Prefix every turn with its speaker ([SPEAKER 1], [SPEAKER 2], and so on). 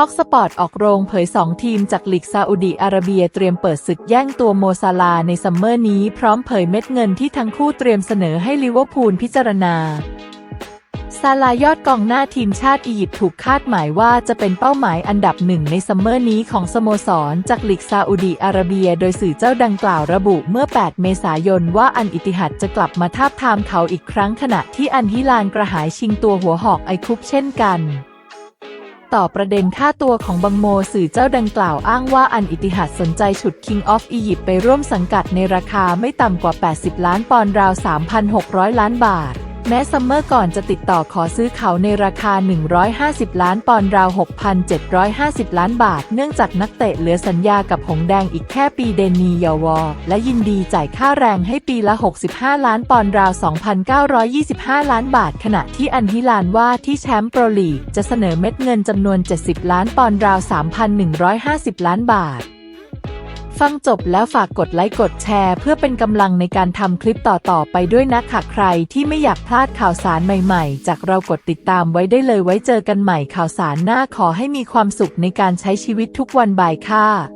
[SPEAKER 1] ท็อกสปอร์ตออกโรงเผย 2 ทีมจากลีกซาอุดีอาระเบียเตรียมเปิดศึกแย่งตัวโมซาลาในซัมเมอร์นี้พร้อมเผยเม็ดเงินที่ทั้งคู่เตรียมเสนอให้ลิเวอร์พูลพิจารณา ซาลายอดกองหน้าทีมชาติอียิปต์ถูกคาดหมายว่าจะเป็นเป้าหมายอันดับหนึ่งในซัมเมอร์นี้ของสโมสรจากลีกซาอุดีอาระเบีย โดยสื่อเจ้าดังกล่าวระบุเมื่อ 8 เมษายนว่าอันอิติฮัดจะกลับมาทาบทามเขาอีกครั้งขณะที่อันฮิลานกระหายชิงตัวหัวหอกไอคุปเช่นกัน ต่อประเด็นค่าตัวของบังโมสื่อเจ้าดังกล่าวอ้างว่าอันอิติหัดสนใจฉุด King of Egypt ไปร่วมสังกัดในราคาไม่ต่ำกว่า 80 ล้านปอนด์ราว 3,600 ล้านบาท แม้ซัมเมอร์ก่อนจะติดต่อขอซื้อเขาในราคา 150 ล้านปอนด์ราว 6,750 ล้านบาท เนื่องจากนักเตะเหลือสัญญากับหงแดงอีกแค่ปีเดนียาวอ และยินดีจ่ายค่าแรงให้ปีละ 65 ล้านปอนด์ราว 2,925 ล้านบาท ขณะที่อันฮิลานว่าที่แชมป์โปรลีกจะเสนอเม็ดเงินจำนวน 70 ล้านปอนด์ราว 3,150 ล้านบาท ฟังจบแล้วฝากกดไลค์กดแชร์ เพื่อเป็นกำลังในการทำคลิปต่อๆไปด้วยนะคะใครที่ไม่อยากพลาดข่าวสารใหม่ๆ จากเรากดติดตามไว้ได้เลยไว้เจอกันใหม่ข่าวสารหน้าขอให้มีความสุขในการใช้ชีวิตทุกวันบายค่ะ